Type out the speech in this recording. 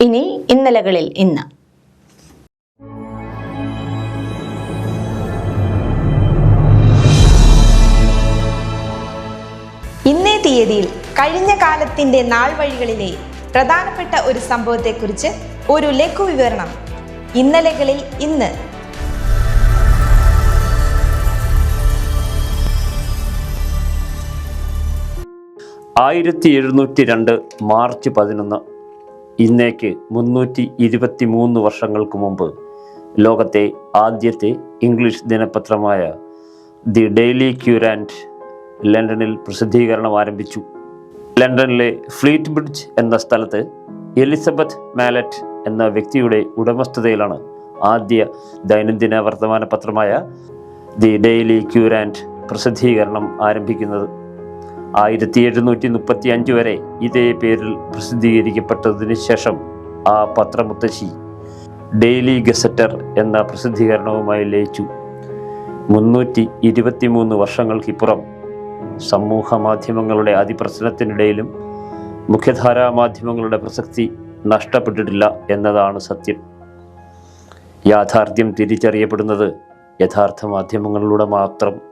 ഇനി ഇന്നലകളിൽ ഇന്ന്. ഇന്നേ തീയതിയിൽ കഴിഞ്ഞ കാലത്തിന്റെ നാൾ വഴികളിലെ പ്രധാനപ്പെട്ട ഒരു സംഭവത്തെക്കുറിച്ച് ഒരു ലഘു വിവരണം ഇന്നലകളിൽ ഇന്ന്. ആയിരത്തി എഴുന്നൂറ്റി രണ്ട് മാർച്ച് പതിനൊന്ന് ഇന്നേക്ക് മുന്നൂറ്റി ഇരുപത്തി മൂന്ന് വർഷങ്ങൾക്ക് മുമ്പ് ലോകത്തെ ആദ്യത്തെ ഇംഗ്ലീഷ് ദിനപത്രമായ ദി ഡെയിലി ക്യൂരാൻഡ് ലണ്ടനിൽ പ്രസിദ്ധീകരണം ആരംഭിച്ചു. ലണ്ടനിലെ ഫ്ലീറ്റ് ബ്രിഡ്ജ് എന്ന സ്ഥലത്ത് എലിസബത്ത് മാലറ്റ് എന്ന വ്യക്തിയുടെ ഉടമസ്ഥതയിലാണ് ആദ്യ ദൈനംദിന വർത്തമാന പത്രമായ ദി ഡെയിലി ക്യൂരാൻഡ് പ്രസിദ്ധീകരണം ആരംഭിക്കുന്നത്. ആയിരത്തി എഴുന്നൂറ്റി മുപ്പത്തി അഞ്ച് വരെ ഇതേ പേരിൽ പ്രസിദ്ധീകരിക്കപ്പെട്ടതിന് ശേഷം ആ പത്രമുത്തശ്ശി ഡെയിലി ഗസറ്റർ എന്ന പ്രസിദ്ധീകരണവുമായി ലയിച്ചു. മുന്നൂറ്റി ഇരുപത്തിമൂന്ന് വർഷങ്ങൾക്കിപ്പുറം സമൂഹ മാധ്യമങ്ങളുടെ അതിപ്രസരത്തിനിടയിലും മുഖ്യധാരാ മാധ്യമങ്ങളുടെ പ്രസക്തി നഷ്ടപ്പെട്ടിട്ടില്ല എന്നതാണ് സത്യം. യാഥാർത്ഥ്യം തിരിച്ചറിയപ്പെടുന്നത് യഥാർത്ഥ മാധ്യമങ്ങളിലൂടെ മാത്രം